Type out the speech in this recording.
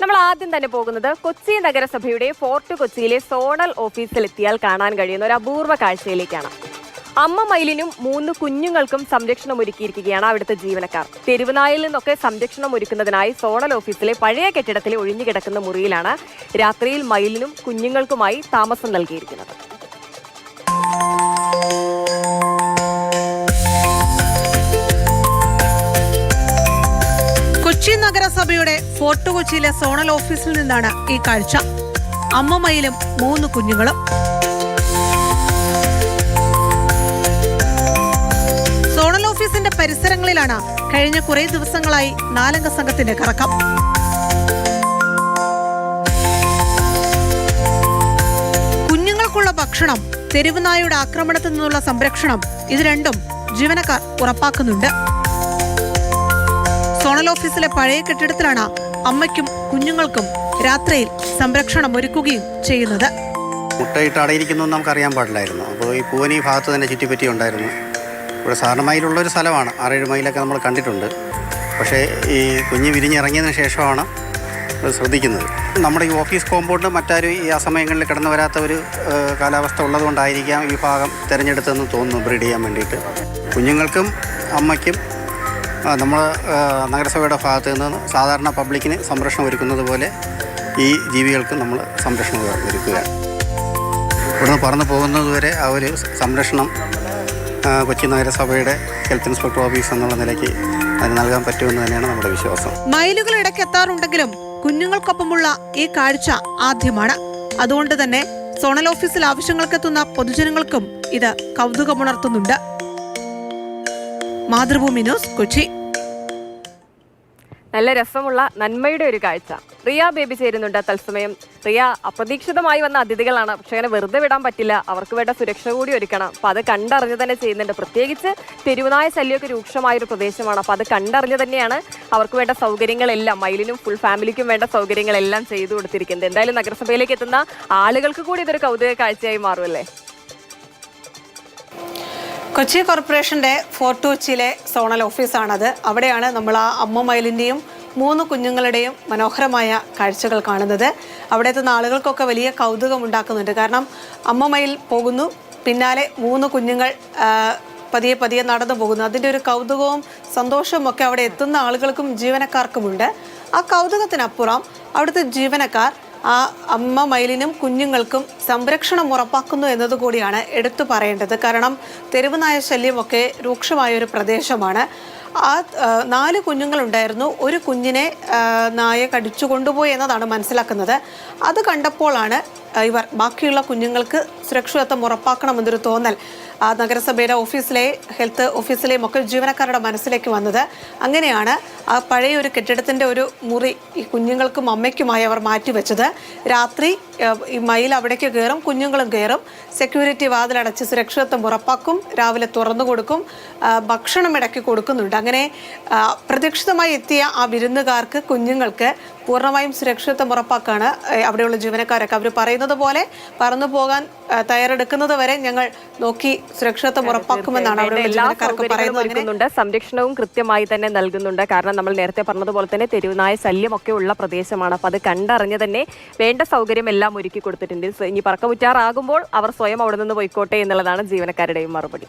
നമ്മൾ ആദ്യം തന്നെ പോകുന്നത് കൊച്ചി നഗരസഭയുടെ ഫോർട്ട് കൊച്ചിയിലെ സോണൽ ഓഫീസിൽ എത്തിയാൽ കാണാൻ കഴിയുന്ന ഒരു അപൂർവ കാഴ്ചയിലേക്കാണ്. അമ്മ മയിലിനും മൂന്ന് കുഞ്ഞുങ്ങൾക്കും സംരക്ഷണം ഒരുക്കിയിരിക്കുകയാണ് അവിടുത്തെ ജീവനക്കാർ. തെരുവനായിൽ നിന്നൊക്കെ സംരക്ഷണം ഒരുക്കുന്നതിനായി സോണൽ ഓഫീസിലെ പഴയ കെട്ടിടത്തിലെ ഒഴിഞ്ഞുകിടക്കുന്ന മുറിയിലാണ് രാത്രിയിൽ മയിലിനും കുഞ്ഞുങ്ങൾക്കുമായി താമസം നൽകിയിരിക്കുന്നത്. നഗരസഭയുടെ ഫോർട്ട് കൊച്ചിയിലെ സോണൽ ഓഫീസിൽ നിന്നാണ് ഈ കാഴ്ച. അമ്മമയിലും മൂന്ന് കുഞ്ഞുങ്ങളും. സോണൽ ഓഫീസിന്റെ പരിസരങ്ങളിലാണ് കഴിഞ്ഞ കുറെ ദിവസങ്ങളായി നാലംഗ സംഘത്തിന്റെ കറക്കം. കുഞ്ഞുങ്ങൾക്കുള്ള ഭക്ഷണം തെരുവ് നായയുടെ ആക്രമണത്തിൽ നിന്നുള്ള സംരക്ഷണം ഇത് രണ്ടും ജീവനക്കാർ ഉറപ്പാക്കുന്നുണ്ട്. സോണൽ ഓഫീസിലെ പഴയ കെട്ടിടത്തിലാണ് അമ്മയ്ക്കും കുഞ്ഞുങ്ങൾക്കും രാത്രിയിൽ സംരക്ഷണം ഒരുക്കുകയും ചെയ്യുന്നത്. മുട്ടയിട്ട് അടയിരിക്കുന്നു എന്ന് നമുക്കറിയാൻ പാടില്ലായിരുന്നു. അപ്പോൾ ഈ പൂവനി ഭാഗത്ത് തന്നെ ചുറ്റിപ്പറ്റി ഉണ്ടായിരുന്നു. ഇവിടെ സാറിന് മൈലുള്ളൊരു സ്ഥലമാണ്. ആറേഴ് മൈലൊക്കെ നമ്മൾ കണ്ടിട്ടുണ്ട്. പക്ഷേ ഈ കുഞ്ഞ് വിരിഞ്ഞിറങ്ങിയതിന് ശേഷമാണ് ശ്രദ്ധിക്കുന്നത്. നമ്മുടെ ഈ ഓഫീസ് കോമ്പൗണ്ട് മറ്റാരും ഈ ആ സമയങ്ങളിൽ കടന്നു വരാത്ത ഒരു കാലാവസ്ഥ ഉള്ളതുകൊണ്ടായിരിക്കാം ഈ ഭാഗം തിരഞ്ഞെടുത്തതെന്ന് തോന്നുന്നു ബ്രീഡ് ചെയ്യാൻ വേണ്ടിയിട്ട്. കുഞ്ഞുങ്ങൾക്കും അമ്മയ്ക്കും നമ്മൾ നഗരസഭയുടെ ഭാഗത്ത് നിന്ന് സാധാരണ പബ്ലിക്കിന് സംരക്ഷണം ഒരുക്കുന്നത് പോലെ ഈ ജീവികൾക്ക് നമ്മൾ സംരക്ഷണം ഒരുക്കുകയാണ്. ഇവിടുന്ന് പറന്നു പോകുന്നതുവരെ ആ ഒരു സംരക്ഷണം കൊച്ചി നഗരസഭയുടെ ഹെൽത്ത് ഇൻസ്പെക്ടർ ഓഫീസ് എന്നുള്ള നിലയ്ക്ക് അതിന് നൽകാൻ പറ്റുമെന്ന് തന്നെയാണ് നമ്മുടെ വിശ്വാസം. മയിലുകൾ ഇടയ്ക്ക് എത്താറുണ്ടെങ്കിലും കുഞ്ഞുങ്ങൾക്കൊപ്പമുള്ള ഈ കാഴ്ച ആദ്യമാണ്. അതുകൊണ്ട് തന്നെ സോണൽ ഓഫീസിൽ ആവശ്യങ്ങൾക്കെത്തുന്ന പൊതുജനങ്ങൾക്കും ഇത് കൗതുകമുണർത്തുന്നുണ്ട്. മാതൃഭൂമി ന്യൂസ് കൊച്ചി. നല്ല രസമുള്ള നന്മയുടെ ഒരു കാഴ്ച. റിയ ബേബി ചേരുന്നുണ്ട് തത്സമയം. റിയ അപ്രതീക്ഷിതമായി വന്ന അതിഥികളാണ്. പക്ഷെ അങ്ങനെ വെറുതെ വിടാൻ പറ്റില്ല. അവർക്ക് വേണ്ട സുരക്ഷ കൂടി ഒരുക്കണം. അപ്പൊ അത് കണ്ടറിഞ്ഞ് തന്നെ ചെയ്യുന്നുണ്ട്. പ്രത്യേകിച്ച് തെരുവുനായ ശല്യമൊക്കെ രൂക്ഷമായ ഒരു പ്രദേശമാണ്. അപ്പൊ അത് കണ്ടറിഞ്ഞ് തന്നെയാണ് അവർക്ക് വേണ്ട സൗകര്യങ്ങളെല്ലാം മയിലിനും ഫുൾ ഫാമിലിക്കും വേണ്ട സൗകര്യങ്ങളെല്ലാം ചെയ്തു കൊടുത്തിരിക്കുന്നത്. എന്തായാലും നഗരസഭയിലേക്ക് എത്തുന്ന ആളുകൾക്ക് കൂടി ഇതൊരു കൗതുക കാഴ്ചയായി മാറുമല്ലേ കൊച്ചി കോർപ്പറേഷന്റെ ഫോർട്ട് കൊച്ചിയിലെ സോണൽ ഓഫീസാണത്. അവിടെയാണ് നമ്മൾ ആ അമ്മ മയിലിന്റെയും മൂന്ന് കുഞ്ഞുങ്ങളുടെയും മനോഹരമായ കാഴ്ചകൾ കാണുന്നത്. അവിടെ എത്തുന്ന ആളുകൾക്കൊക്കെ വലിയ കൗതുകം ഉണ്ടാക്കുന്നുണ്ട് കാരണം അമ്മ മയിൽ പോകുന്നു പിന്നാലെ മൂന്ന് കുഞ്ഞുങ്ങൾ പതിയെ പതിയെ നടന്നു പോകുന്നു. അതിന്റെ ഒരു കൗതുകവും സന്തോഷവും ഒക്കെ അവിടെ എത്തുന്ന ആളുകൾക്കും ജീവനക്കാർക്കുമുണ്ട്. ആ കൗതുകത്തിനപ്പുറം അവിടുത്തെ ജീവനക്കാർ ആ അമ്മ മയിലിനും കുഞ്ഞുങ്ങൾക്കും സംരക്ഷണം ഉറപ്പാക്കുന്നു എന്നതുകൂടിയാണ് എടുത്തു പറയേണ്ടത്. കാരണം തെരുവ് നായ ശല്യമൊക്കെ രൂക്ഷമായ ഒരു പ്രദേശമാണ്. ആ നാല് കുഞ്ഞുങ്ങളുണ്ടായിരുന്നു. ഒരു കുഞ്ഞിനെ നായ കടിച്ചു കൊണ്ടുപോയി എന്നതാണ് മനസ്സിലാക്കുന്നത്. അത് കണ്ടപ്പോഴാണ് ഇവർ ബാക്കിയുള്ള കുഞ്ഞുങ്ങൾക്ക് സുരക്ഷിതത്വം ഉറപ്പാക്കണമെന്നൊരു തോന്നൽ. നഗരസഭയുടെ ഓഫീസിലെ ഹെൽത്ത് ഓഫീസിലെയും ഒക്കെ ജീവനക്കാരുടെ മനസ്സിലേക്ക് വന്നത്. അങ്ങനെയാണ് ആ പഴയ ഒരു കെട്ടിടത്തിന്റെ ഒരു മുറി ഈ കുഞ്ഞുങ്ങൾക്കും അമ്മയ്ക്കുമായി അവർ മാറ്റിവെച്ചത്. രാത്രി ഈ മയിൽ അവിടേക്ക് കയറും കുഞ്ഞുങ്ങളും കയറും സെക്യൂരിറ്റി വാതിലടച്ച് സുരക്ഷിതത്വം ഉറപ്പാക്കും രാവിലെ തുറന്നു കൊടുക്കും ഭക്ഷണം ഇടയ്ക്ക് കൊടുക്കുന്നുണ്ട്. അങ്ങനെ പ്രതീക്ഷിതമായി എത്തിയ ആ വിരുന്നുകാർക്ക് കുഞ്ഞുങ്ങൾക്ക് പൂർണമായും സുരക്ഷിതത്വം ഉറപ്പാക്കാണ് അവിടെയുള്ള ജീവനക്കാരൊക്കെ. അവർ പറയുന്നത് പോലെ പറന്നു പോകാൻ തയ്യാറെടുക്കുന്നത് വരെ ഞങ്ങൾ നോക്കി സുരക്ഷിതത്വം ഉറപ്പാക്കുമെന്നാണ് പറയുന്നത് സംരക്ഷണവും കൃത്യമായി തന്നെ നൽകുന്നുണ്ട്. കാരണം നമ്മൾ നേരത്തെ പറഞ്ഞതുപോലെ തന്നെ തെരുവുനായ ശല്യമൊക്കെ ഉള്ള പ്രദേശമാണ്. അപ്പൊ അത് കണ്ടറിഞ്ഞ് തന്നെ വേണ്ട സൗകര്യം എല്ലാം ഒരുക്കി കൊടുത്തിട്ടുണ്ട്. ഇനി പറക്കമുറ്റാറാകുമ്പോൾ അവർ സ്വയം അവിടെ നിന്ന് പോയിക്കോട്ടെ എന്നുള്ളതാണ് ജീവനക്കാരുടെയും മറുപടി.